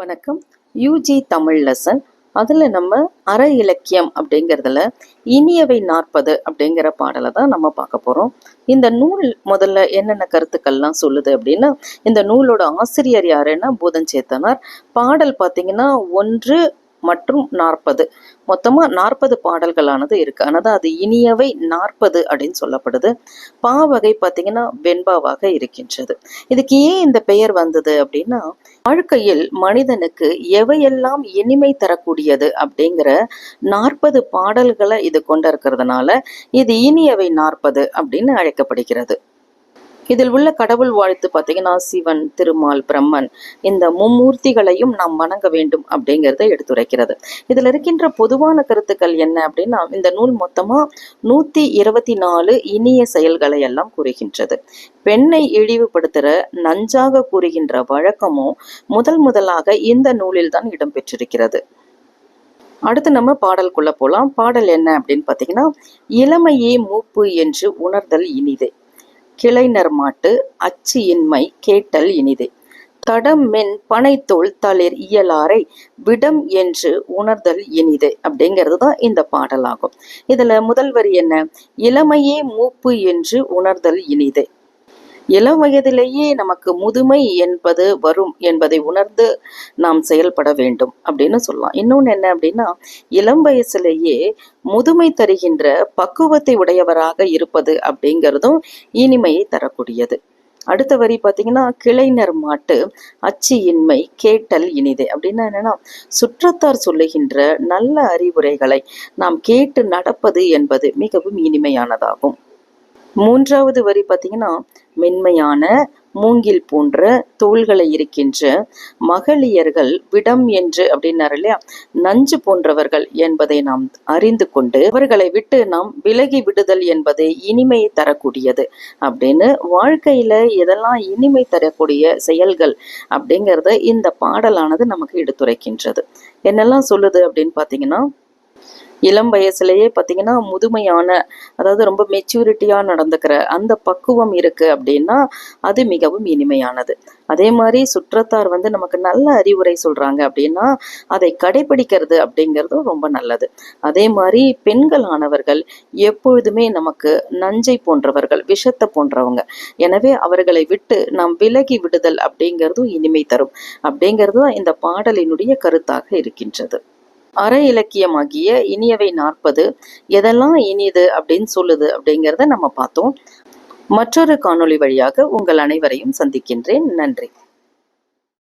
வணக்கம். UG Tamil lesson அதில் நம்ம அற இலக்கியம் அப்படிங்கிறதுல இனியவை நாற்பது அப்படிங்கிற பாடலை தான் நம்ம பார்க்க போகிறோம் இந்த நூல் முதல்ல என்னென்ன கருத்துக்கள்லாம் சொல்லுது அப்படின்னா இந்த நூலோட ஆசிரியர் யாருன்னா பூதஞ்சேத்தனார் பாடல் பார்த்தீங்கன்னா ஒன்று மற்றும் நாற்பது. மொத்தமாக நாற்பது பாடல்களானது இருக்கு. ஆனால் அது இனியவை நாற்பது அப்படின்னு சொல்லப்படுது. பா வகை பார்த்தீங்கன்னா வெண்பாவாக இருக்கின்றது. இதுக்கு ஏன் இந்த பெயர் வந்தது அப்படின்னா வாழ்க்கையில் மனிதனுக்கு எவையெல்லாம் இனிமை தரக்கூடியது அப்படிங்கிற நாற்பது பாடல்களை இது கொண்டு இருக்கிறதுனால இது இனியவை நாற்பது அப்படின்னு அழைக்கப்படுகிறது. இதில் உள்ள கடவுள் வாழ்த்து பார்த்தீங்கன்னா சிவன் திருமால் பிரம்மன். இந்த மும்மூர்த்திகளையும் நாம் வணங்க வேண்டும் அப்படிங்கிறத எடுத்துரைக்கிறது. இதில் இருக்கின்ற பொதுவான கருத்துக்கள் என்ன அப்படின்னா இந்த நூல் மொத்தமாக நூற்றி இருபத்தி நாலு இனிய செயல்களை எல்லாம் கூறுகின்றது. பெண்ணை இழிவுபடுத்துகிற நஞ்சாக கூறுகின்ற வழக்கமும் முதல் முதலாக இந்த நூலில் தான் இடம்பெற்றிருக்கிறது. அடுத்து நம்ம பாடலுக்குள்ள போகலாம் பாடல் என்ன அப்படின்னு பார்த்தீங்கன்னா இளமையே மூப்பு என்று உணர்தல் இனிதே. கிளைநர் மாட்டு அச்சு இன்மை கேட்டல் இனிதே. தடம் மென் பனைத்தோல் தளிர் இயலாரை விடம் என்று உணர்தல் இனிதே அப்படிங்கிறது தான் இந்த பாடலாகும். இதுல முதல் வரி என்ன? இளமையே மூப்பு என்று உணர்தல் இனிதே. இளம் வயதிலேயே நமக்கு முதுமை என்பது வரும் என்பதை உணர்ந்து நாம் செயல்பட வேண்டும் அப்படின்னு சொல்லலாம். இன்னொன்று என்ன அப்படின்னா இளம் வயசுலேயே முதுமை தருகின்ற பக்குவத்தை உடையவராக இருப்பது அப்படிங்கிறதும் இனிமையை தரக்கூடியது. அடுத்த வரி பார்த்தீங்கன்னா கிளைஞர் மாட்டு அச்சு இன்மை கேட்டல் இனிதே அப்படின்னா என்னன்னா சுற்றத்தார் சொல்லுகின்ற நல்ல அறிவுரைகளை நாம் கேட்டு நடப்பது என்பது மிகவும் இனிமையானதாகும். மூன்றாவது வரி பார்த்தீங்கன்னா மென்மையான மூங்கில் போன்ற தோள்களை இருக்கின்ற மகளியர்கள் விடம் என்று அப்படின்னாரு இல்லையா? நஞ்சு போன்றவர்கள் என்பதை நாம் அறிந்து கொண்டு அவர்களை விட்டு நாம் விலகி விடுதல் என்பது இனிமையை தரக்கூடியது அப்படின்னு வாழ்க்கையில எதெல்லாம் இனிமை தரக்கூடிய செயல்கள் அப்படிங்கிறத இந்த பாடலானது நமக்கு எடுத்துரைக்கின்றது. என்னெல்லாம் சொல்லுது அப்படின்னு பார்த்தீங்கன்னா இளம் வயசுலயே பார்த்தீங்கன்னா முதுமையான அதாவது ரொம்ப மெச்சூரிட்டியாக நடந்துக்கிற அந்த பக்குவம் இருக்கு அப்படின்னா அது மிகவும் இனிமையானது. அதே மாதிரி சுற்றத்தார் வந்து நமக்கு நல்ல அறிவுரை சொல்றாங்க அப்படின்னா அதை கடைபிடிக்கிறது அப்படிங்கிறதும் ரொம்ப நல்லது. அதே மாதிரி பெண்களானவர்கள் எப்பொழுதுமே நமக்கு நஞ்சை போன்றவர்கள் விஷத்தை போன்றவங்க. எனவே அவர்களை விட்டு நாம் விலகி விடுதல் அப்படிங்கிறதும் இனிமை தரும். அப்படிங்கிறது தான் இந்த பாடலினுடைய கருத்தாக இருக்கின்றது. அற இலக்கியமாகிய இனியவை நாற்பது எதெல்லாம் இனியது அப்படின்னு சொல்லுது அப்படிங்கிறத நம்ம பார்த்தோம். மற்றொரு காணொளி வழியாக உங்கள் அனைவரையும் சந்திக்கின்றேன். நன்றி.